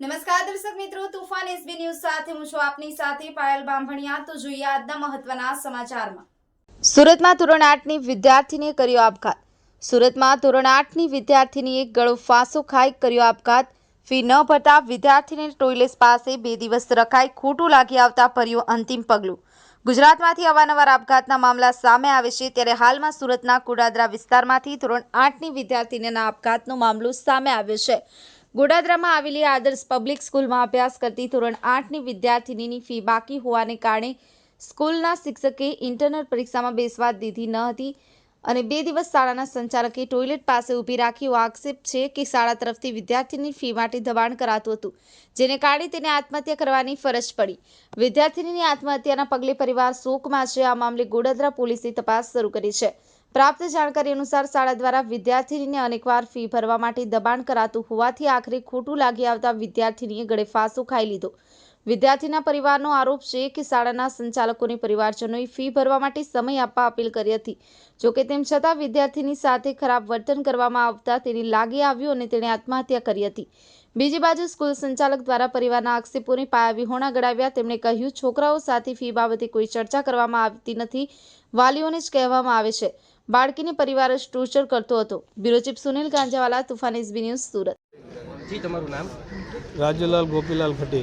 નમસ્કાર દર્શક મિત્રો, તુફાન એસબી ન્યૂઝ સાથે હું છું આપની સાથે પાયલ બાંભણિયા. તો જોઈએ આજના મહત્વના સમાચારમાં. સુરતમાં ધોરણ આઠની વિદ્યાર્થીનીએ કર્યો આપઘાત. સુરતમાં ધોરણ આઠની વિદ્યાર્થીનીએ ગળો ફાંસો ખાઈ કર્યો આપઘાત. ફી ન ભરતા વિદ્યાર્થીને ટોયલેટ પાસે બે દિવસ રખાઈ ખોટું લાગી આવતા ભર્યું અંતિમ પગલું. ગુજરાતમાંથી અવારનવાર આપઘાતના મામલા સામે આવે છે, ત્યારે હાલમાં સુરતના કુડાદરા વિસ્તારમાંથી ધોરણ આઠની વિદ્યાર્થીનીના આપઘાતનો મામલો સામે આવ્યો છે. ગોડાદરામાં આવેલી આદર્શ પબ્લિક સ્કૂલમાં અભ્યાસ કરતી ધોરણ આઠની વિદ્યાર્થીનીની ફી બાકી હોવાને કારણે સ્કૂલના શિક્ષકે ઇન્ટરનલ પરીક્ષામાં બેસવા દીધી ન હતી અને બે દિવસ શાળાના સંચાલકે ટોયલેટ પાસે ઊભી રાખ્યો આક્ષેપ છે કે શાળા તરફથી વિદ્યાર્થીની ફી માટે દબાણ કરાતું હતું, જેને કારણે તેને આત્મહત્યા કરવાની ફરજ પડી. વિદ્યાર્થીનીની આત્મહત્યાના પગલે પરિવાર શોકમાં છે. આ મામલે ગોડાદરા પોલીસે તપાસ શરૂ કરી છે. પ્રાપ્ત જાણકારી અનુસાર શાળા દ્વારા વિદ્યાર્થીનીને અનેકવાર ફી ભરવા માટે દબાણ કરાતું હોવાથી આખરે ખોટું લાગી આવતા વિદ્યાર્થીનીએ ગળે ખાઈ લીધો. વિદ્યાર્થીના પરિવારનો આરોપ છે કે શાળાના સંચાલકોને પરિવારજનોએ ફી ભરવા માટે સમય આપવા અપીલ કરી હતી. જોકે તેમ છતાં વિદ્યાર્થીની સાથે ખરાબ વર્તન કરવામાં આવતા તેને લાગી આવ્યું અને તેણે આત્મહત્યા કરી હતી. બીજી બાજુ સ્કૂલ સંચાલક દ્વારા પરિવારના આક્ષેપોને પાયા વિહોણા ગળાવ્યા તેમણે કહ્યું, છોકરાઓ સાથે ફી બાબતે કોઈ ચર્ચા કરવામાં આવતી નથી. વાલીઓને જ કહેવામાં આવે છે. બાળકીને પરિવાર જ ટોર્ચર કરતો હતો. Bureau chief Sunil Ganjawala Toofan S B news Surat. જી તમારું નામ? રાજુલાલ ગોપીલાલ ખટી.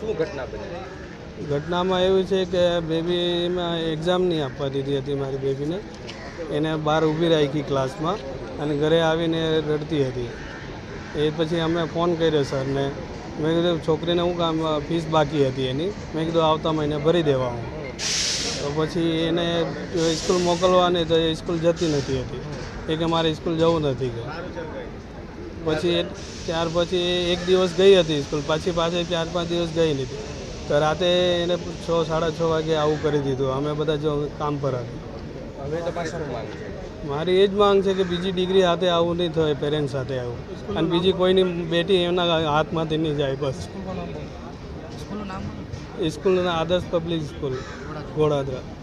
શું ઘટના બની? ઘટનામાં એવું છે કે બેબીમાં એક્ઝામ નહીં આપવા દીધી હતી મારી બેબીને. એને બહાર ઊભી રાખી ક્લાસમાં અને ઘરે આવીને રડતી હતી. એ પછી અમે ફોન કર્યો સરને. મેં કીધું છોકરીને હું કામ ફીસ બાકી હતી એની? મેં કીધું આવતા મહિને ભરી દેવા હું. તો પછી એને સ્કૂલ મોકલવાની તો એ સ્કૂલ જતી નથી હતી. એ કે મારે સ્કૂલ જવું નથી કે. પછી ત્યાર પછી એક દિવસ ગઈ હતી સ્કૂલ પછી પાછી ચાર પાંચ દિવસ ગઈ નથી તો રાતે એને છ સાડા છ વાગે આવું કરી દીધું. અમે બધા જો કામ પર હતા. હવે તમારે શું માંગ છે? મારી એ જ માંગ છે કે બીજી ડિગ્રી હાથે આવું નહીં થાય પેરેન્ટ્સ સાથે આવું. અને બીજી કોઈની બેટી એમના હાથમાંથી નહીં જાય બસ. સ્કૂલના આદર્શ પબ્લિક સ્કૂલ ઘોડાદરા